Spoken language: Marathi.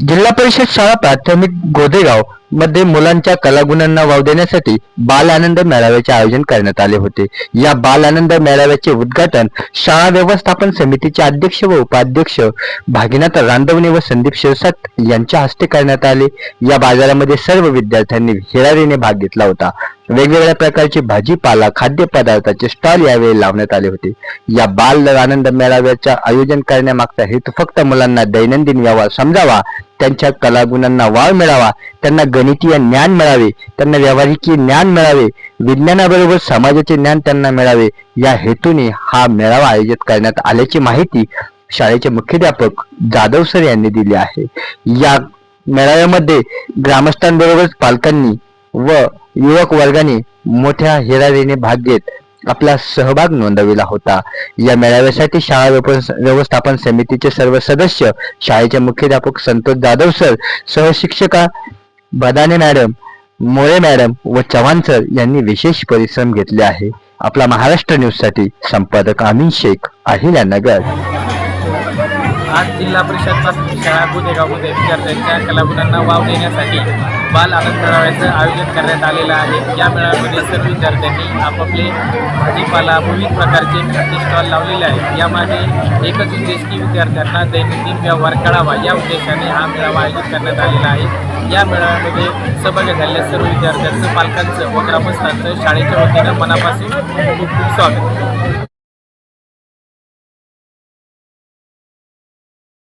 जिल्हा परिषद शाळा प्राथमिक गोदेगावमध्ये मुलांच्या कलागुणांना वाव देण्यासाठी बाल आनंद मेळाव्याचे आयोजन करण्यात आले होते. या बाल आनंद मेळाव्याचे उद्घाटन शाळा व्यवस्थापन समितीचे अध्यक्ष व उपाध्यक्ष भागीनाथ रांदवणे व संदीप शिरसाट यांच्या हस्ते करण्यात आले. या बाजारामध्ये सर्व विद्यार्थ्यांनी हिरारीने भाग घेतला होता. वेगवेगळ्या प्रकारचे भाजीपाला खाद्यपदार्थाचे स्टॉल यावेळी लावण्यात आले होते. या बाल आनंद मेळाव्याचे आयोजन करण्यामागचा हेतू फक्त मुलांना दैनंदिन व्यवहार समजावा त्यांच्या कलागुणांना वाव मिळावा त्यांना गणितीय ज्ञान मिळावे त्यांना व्यावहारिक ज्ञान मिळावे विज्ञानाबरोबर समाजाचे ज्ञान त्यांना मिळावे या हेतूने हा मेळावा आयोजित करण्यात आल्याची माहिती शाळेचे मुख्याध्यापक जाधव सर यांनी दिली आहे. या मेळाव्यामध्ये ग्रामस्थांबरोबरच पालकांनी व युवक वर्गाने मोठ्या हिरारीने भाग घेत आपला सहभाग नोंदविला होता. या मेळाव्यासाठी शाळा व्यवस्थापन समितीचे सर्व सदस्य शाळेचे मुख्याध्यापक संतोष जाधव सर सहशिक्षिका बदाने मॅडम मोरे मॅडम व चव्हाण सर यांनी विशेष परिश्रम घेतले आहे. आपला महाराष्ट्र न्यूजसाठी संपादक अमीन शेख अहिल्यानगर. नगर आज जिल्हा परिषद प्राथमिक शाळा गोदेगावमध्ये विद्यार्थ्यांच्या कलागुणांना वाव देण्यासाठी बाल आनंद मेळाव्याचं आयोजन करण्यात आलेलं आहे. या मेळाव्यामध्ये सर्व विद्यार्थ्यांनी आपापले भाजीपाला विविध प्रकारचे खाद्य स्टॉल लावलेले आहेत. यामागे एकच उद्देश की विद्यार्थ्यांना दैनंदिन व्यवहार कळावा या उद्देशाने हा मेळावा आयोजित करण्यात आलेला आहे. या मेळाव्यामध्ये सहभागी झालेल्या सर्व विद्यार्थ्यांचं पालकांचं व ग्रामस्थांचं शाळेच्या वतीनं मनापासून खूप खूप स्वागत.